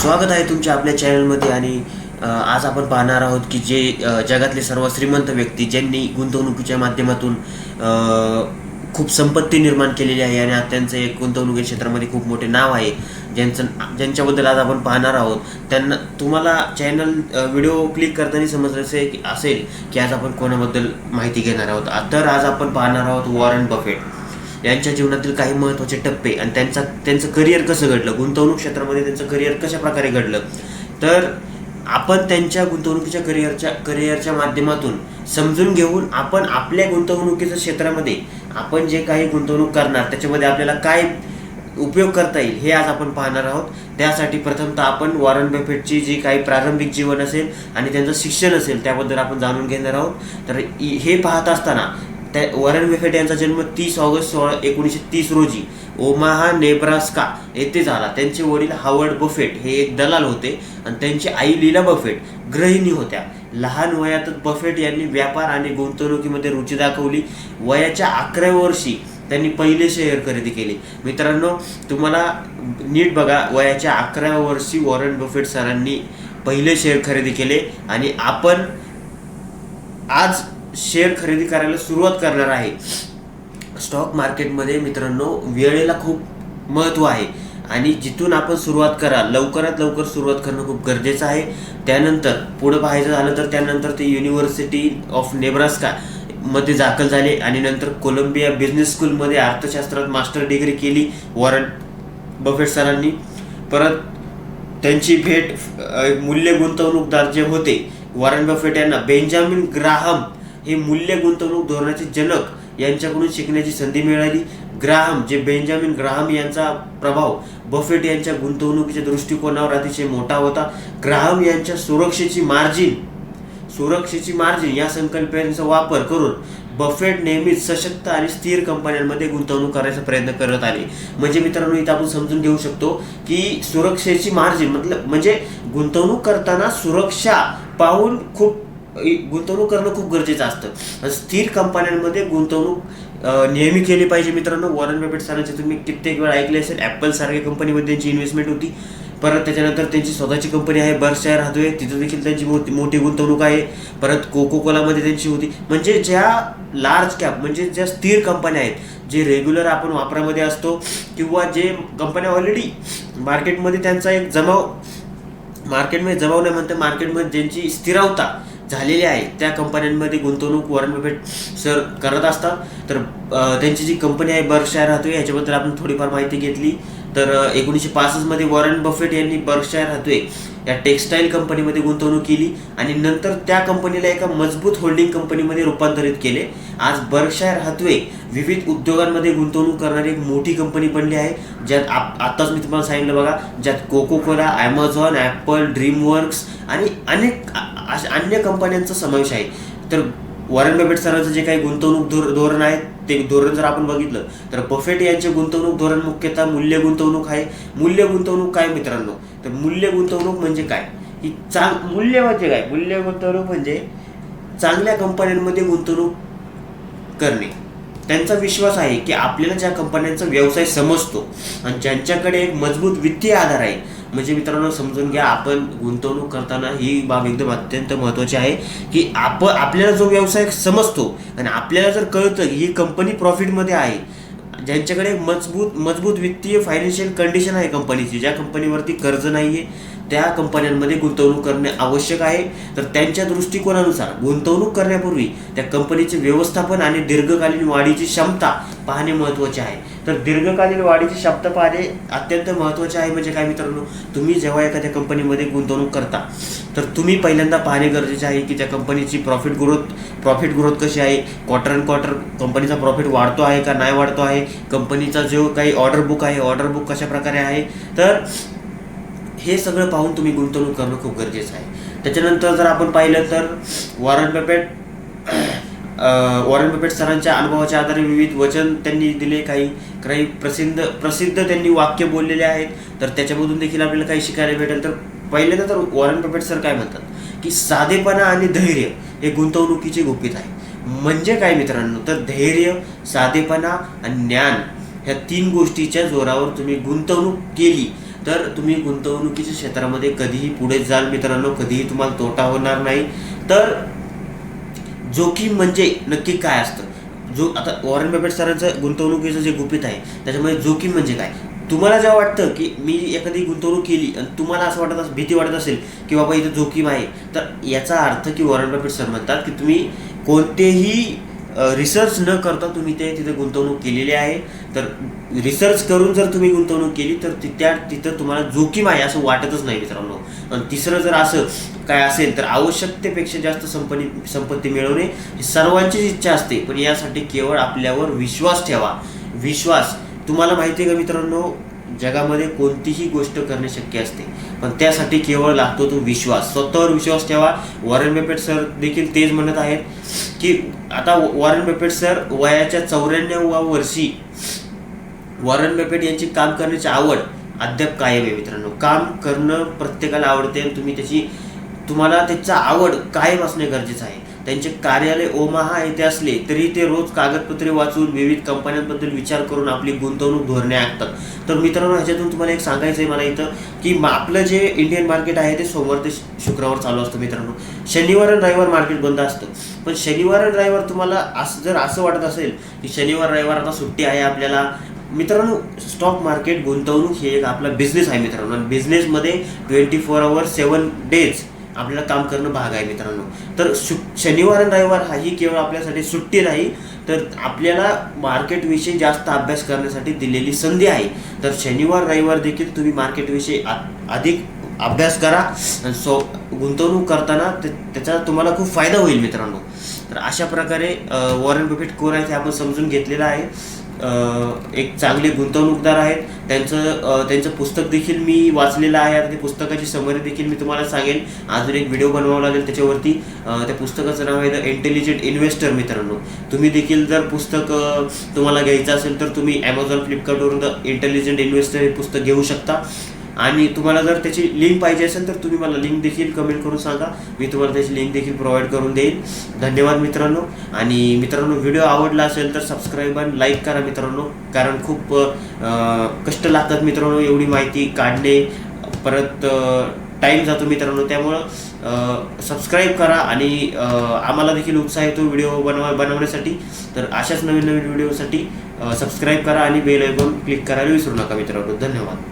स्वागत आहे तुमच्या आपल्या चॅनलमध्ये आणि आज आपण पाहणार आहोत की जे जगातले सर्व श्रीमंत व्यक्ती ज्यांनी गुंतवणुकीच्या माध्यमातून खूप संपत्ती निर्माण केलेली आहे आणि आज त्यांचं एक गुंतवणुकी क्षेत्रामध्ये खूप मोठे नाव आहे ज्यांचं ज्यांच्याबद्दल आज आपण पाहणार आहोत. त्यांना तुम्हाला चॅनल व्हिडिओ क्लिक करताना समजलं असेल की असेल की आज आपण कोणाबद्दल माहिती घेणार आहोत. तर आज आपण पाहणार आहोत वॉरन बफेट यांच्या जीवनातील काही महत्त्वाचे टप्पे आणि त्यांचा त्यांचं करिअर कसं घडलं? गुंतवणूक क्षेत्रामध्ये त्यांचं करिअर कशा प्रकारे घडलं? तर आपण त्यांच्या गुंतवणुकीच्या करिअरच्या करिअरच्या माध्यमातून समजून घेऊन आपण आपल्या गुंतवणुकीच्या क्षेत्रामध्ये आपण जे काही गुंतवणूक करणार त्याच्यामध्ये आपल्याला काय उपयोग करता येईल हे आज आपण पाहणार आहोत. त्यासाठी प्रथमतः आपण वॉरन बफेटची जी काही प्रारंभिक जीवन असेल आणि त्यांचं शिक्षण असेल त्याबद्दल आपण जाणून घेणार आहोत. तर इ- हे पाहत असताना त्या वॉरन बेफेट यांचा जन्म तीस ऑगस्ट सोळा एकोणीसशे तीस रोजी ओमाहा नेब्रास्का येथे झाला. त्यांचे वडील हावर्ड बफेट हे एक दलाल होते आणि त्यांची आई लीला बफेट गृहिणी होत्या. लहान वयातच बफेट यांनी व्यापार आणि गुंतवणुकीमध्ये रुची दाखवली. वयाच्या अकराव्या वर्षी त्यांनी पहिले शेअर खरेदी केले. मित्रांनो तुम्हाला नीट बघा वयाच्या अकराव्या वर्षी वॉरन बफेट सरांनी पहिले शेअर खरेदी केले आणि आपण आज शेअर खरेदी करायला सुरुवात करणार आहे. स्टॉक मार्केटमध्ये मित्रांनो वेळेला खूप महत्त्व आहे. आणि जिथून आपण सुरुवात करा लवकरात लवकर सुरुवात करणं खूप गरजेचं आहे. त्यानंतर पुढं पाहायचं झालं तर त्यानंतर ते युनिव्हर्सिटी ऑफ नेब्रास्का मध्ये दाखल झाले आणि नंतर कोलंबिया बिझनेस स्कूलमध्ये अर्थशास्त्रात मास्टर डिग्री केली वॉरन बफेट सरांनी. परत त्यांची भेट मूल्य गुंतवणूकदार जे होते वॉरन बफेट यांना बेंजामिन ग्राहम हे मूल्य गुंतवणूक धोरणाचे जनक यांच्याकडून शिकण्याची संधी मिळाली. ग्राहम जे बेंजामिन ग्राहम यांचा प्रभाव बफेट यांच्या गुंतवणुकीच्या दृष्टिकोनावर अतिशय मोठा होता. ग्राहम यांच्या सुरक्षेची मार्जिन सुरक्षेची मार्जिन या संकल्पनेचा वापर करून बफेट नेहमीच सशक्त आणि स्थिर कंपन्यांमध्ये गुंतवणूक करायचा प्रयत्न करत आले. म्हणजे मित्रांनो इथं आपण समजून घेऊ शकतो की सुरक्षेची मार्जिन मतलब म्हणजे गुंतवणूक करताना सुरक्षा पाहून खूप गुंतवणूक करणं खूप गरजेचं असतं. स्थिर कंपन्यांमध्ये गुंतवणूक नेहमी केली पाहिजे मित्रांनो. वॉरन बफेट सरांचे तुम्ही कित्येक वेळा ऐकले असेल. ॲपल सारख्या कंपनीमध्ये त्यांची इन्व्हेस्टमेंट होती. परत त्याच्यानंतर त्यांची स्वतःची कंपनी आहे बर्कशायर हातवे तिथं देखील त्यांची मोठी मोठी गुंतवणूक आहे. परत कोको कोलामध्ये त्यांची होती. म्हणजे ज्या लार्ज कॅप म्हणजे ज्या स्थिर कंपन्या आहेत जे रेग्युलर आपण वापरामध्ये असतो किंवा जे कंपन्या ऑलरेडी मार्केटमध्ये त्यांचा एक जमाव मार्केटमध्ये जमाव नाही म्हणते मार्केटमध्ये ज्यांची स्थिरावता झालेली आहे. त्या कंपन्यांमध्ये गुंतवणूक वॉरन बफेट सर करत असतात. तर त्यांची जी कंपनी आहे बर्कशायर राहतो याच्याबद्दल आपण थोडीफार माहिती घेतली. तर एकोणीसशे पासष्टमध्ये वॉरन बफेट यांनी बर्कशायर हातवे या टेक्स्टाईल कंपनीमध्ये गुंतवणूक केली आणि नंतर त्या कंपनीला एका मजबूत होल्डिंग कंपनीमध्ये रूपांतरित केले. आज बर्कशायर हातवे विविध उद्योगांमध्ये गुंतवणूक करणारी एक मोठी कंपनी बनली आहे ज्यात आप आत्ताच मी तुम्हाला सांगितलं बघा ज्यात Coca Cola Amazon Apple DreamWorks आणि अनेक अशा अन्य कंपन्यांचा समावेश आहे. तर वॉरन बफेट सरांचं जे काही गुंतवणूक धोर धोरण आहे ते धोरण जर आपण बघितलं तर बफेट यांचे गुंतवणूक धोरण मुख्यतः मूल्य गुंतवणूक आहे. मूल्य गुंतवणूक काय मित्रांनो? तर मूल्य गुंतवणूक म्हणजे काय? ही चांग मूल्य म्हणजे काय? मूल्य गुंतवणूक म्हणजे चांगल्या कंपन्यांमध्ये गुंतवणूक करणे. त्यांचा विश्वास आहे की आपल्याला ज्या कंपन्यांचा व्यवसाय समजतो आणि ज्यांच्याकडे एक मजबूत वित्तीय आधार आहे म्हणजे मित्रांनो समजून घ्या आपण गुंतवणूक करताना ही बाब एकदम अत्यंत महत्त्वाची आहे की आप आपल्याला जो व्यवसाय समजतो आणि आपल्याला जर कळतं की ही कंपनी प्रॉफिटमध्ये आहे ज्यांच्याकडे मजबूत मजबूत वित्तीय फायनान्शियल कंडिशन आहे कंपनीची ज्या कंपनीवरती कर्ज नाही आहे त्या कंपन्यांमध्ये गुंतवणूक करणे आवश्यक आहे. तर त्यांच्या दृष्टिकोनानुसार गुंतवणूक करण्यापूर्वी त्या कंपनीचे व्यवस्थापन आणि दीर्घकालीन वाढीची क्षमता पाहणे महत्त्वाचे आहे. तर दीर्घकालीन वाढीचे शब्द पाहणे अत्यंत महत्त्वाचे आहे म्हणजे काय मित्रांनो? तुम्ही जेव्हा एखाद्या कंपनीमध्ये गुंतवणूक करता तर तुम्ही पहिल्यांदा पाहणे गरजेचे आहे की त्या कंपनीची प्रॉफिट ग्रोथ प्रॉफिट ग्रोथ कशी आहे? क्वार्टर अँड क्वार्टर कंपनीचा प्रॉफिट वाढतो आहे का नाही वाढतो आहे? कंपनीचा जो काही ऑर्डर बुक आहे ऑर्डर बुक कशा प्रकारे आहे? तर हे सगळं पाहून तुम्ही गुंतवणूक करणं खूप गरजेचं आहे. त्याच्यानंतर जर आपण पाहिलं तर वॉरन बफेट वॉरेन बफेट सरांच्या अनुभवाच्या आधारे विविध वचन त्यांनी दिले काही काही प्रसिद्ध प्रसिद्ध त्यांनी वाक्य बोललेले आहेत. तर त्याच्यामधून देखील आपल्याला काही शिकायला भेटेल. तर पहिल्यांदा तर वॉरन बफेट सर काय म्हणतात? की साधेपणा आणि धैर्य हे गुंतवणुकीचे गुपित आहे. म्हणजे काय मित्रांनो? तर धैर्य साधेपणा आणि ज्ञान ह्या तीन गोष्टीच्या जोरावर तुम्ही गुंतवणूक केली तर तुम्ही गुंतवणुकीच्या क्षेत्रामध्ये कधीही पुढे जाल मित्रांनो. कधीही तुम्हाला तोटा होणार नाही. तर जोखीम म्हणजे नक्की काय असतं? जो आता वॉरन बफेट सरांचं गुंतवणुकीचं जे गुपित आहे त्याच्यामध्ये जोखीम म्हणजे काय? तुम्हाला जेव्हा वाटतं की मी एखादी गुंतवणूक केली आणि तुम्हाला असं वाटत असेल भीती वाटत असेल की बाबा इथं जोखीम आहे तर याचा अर्थ की वॉरन बफेट सर म्हणतात की तुम्ही कोणतेही रिसर्च न करता तुम्ही ते तिथे गुंतवणूक केलेली आहे. तर रिसर्च करून जर तुम्ही गुंतवणूक केली तर ति- त्या तिथं तुम्हाला जोखीम आहे असं वाटतच नाही मित्रांनो. आणि तिसरं जर असं काय असेल तर आवश्यकतेपेक्षा जास्त संपत्ती संपत्ती मिळवणे ही सर्वांचीच इच्छा असते. पण यासाठी केवळ आपल्यावर विश्वास ठेवा. विश्वास. तुम्हाला माहिती आहे का मित्रांनो? जगामध्ये कोणतीही गोष्ट करणे शक्य असते. पण त्यासाठी केवळ लागतो तो विश्वास. स्वतःवर विश्वास ठेवा. वॉरेन बेपेट सर देखील तेच म्हणत आहेत की आता वॉरेन बेपेट सर वयाच्या चौऱ्याण्णव्या वर्षी वॉरेन बेपेट यांची काम करण्याची आवड अद्याप कायम आहे मित्रांनो. काम करणं प्रत्येकाला आवडते आणि तुम्ही त्याची तुम्हाला त्याचा आवड कायम असणे गरजेचं आहे. त्यांचे कार्यालय ओमाहा येथे असले तरी ते रोज कागदपत्रे वाचून विविध कंपन्यांबद्दल विचार करून आपली गुंतवणूक धोरणे आखतात. तर मित्रांनो ह्याच्यातून तुम्हाला एक सांगायचं आहे मला इथं की आपलं जे इंडियन मार्केट आहे ते सोमवार ते शुक्रवार चालू असतं मित्रांनो. शनिवार आणि रविवार मार्केट बंद असतं. पण शनिवार आणि रविवार तुम्हाला असं जर असं वाटत असेल की शनिवार रविवार आता सुट्टी आहे आपल्याला मित्रांनो स्टॉक मार्केट गुंतवणूक हे एक आपला बिझनेस आहे मित्रांनो. आणि बिझनेसमध्ये twenty four hour seven days आपल्याला काम करणं भाग आहे मित्रांनो. तर सु शनिवार आणि रविवार हा ही केवळ आपल्यासाठी सुट्टी नाही तर आपल्याला मार्केटविषयी जास्त अभ्यास करण्यासाठी दिलेली संधी आहे. तर शनिवार रविवार देखील तुम्ही मार्केटविषयी आ- अधिक अभ्यास करा आणि सो गुंतवणूक करताना ते- त्याचा तुम्हाला खूप फायदा होईल मित्रांनो. तर अशा प्रकारे वॉरन बफेट कोण आहे हे आपण समजून घेतलेलं आहे. एक चांगले गुंतवणूकदार आहेत. त्यांचं त्यांचं पुस्तक देखील मी वाचलेलं आहे. आता ते पुस्तकाची समरी देखील मी तुम्हाला सांगेन. अजून एक व्हिडिओ बनवावा लागेल त्याच्यावरती. त्या पुस्तकाचं नाव आहे द इंटेलिजंट इन्व्हेस्टर मित्रांनो. तुम्ही देखील जर पुस्तक तुम्हाला घ्यायचं असेल तर तुम्ही ॲमेझॉन फ्लिपकार्टवरून द इंटेलिजंट इन्व्हेस्टर हे पुस्तक घेऊ शकता. आणि तुम्हाला जर त्याची लिंक पाहिजे असेल तर तुम्ही मला लिंक देखील कमेंट करून सांगा. मी तुम्हाला त्याची लिंक देखील प्रोव्हाइड करून देईन. धन्यवाद मित्रांनो. आणि मित्रांनो व्हिडिओ आवडला असेल तर सबस्क्राईब आणि लाईक करा मित्रांनो. कारण खूप कष्ट लागतात मित्रांनो एवढी माहिती काढणे. परत टाईम जातो मित्रांनो. त्यामुळं सबस्क्राईब करा आणि आम्हाला देखील उत्साह येतो व्हिडिओ बनवा बनवण्यासाठी. तर अशाच नवीन नवीन व्हिडिओसाठी सबस्क्राईब करा आणि बेल आयकॉन क्लिक करायला विसरू नका मित्रांनो. धन्यवाद.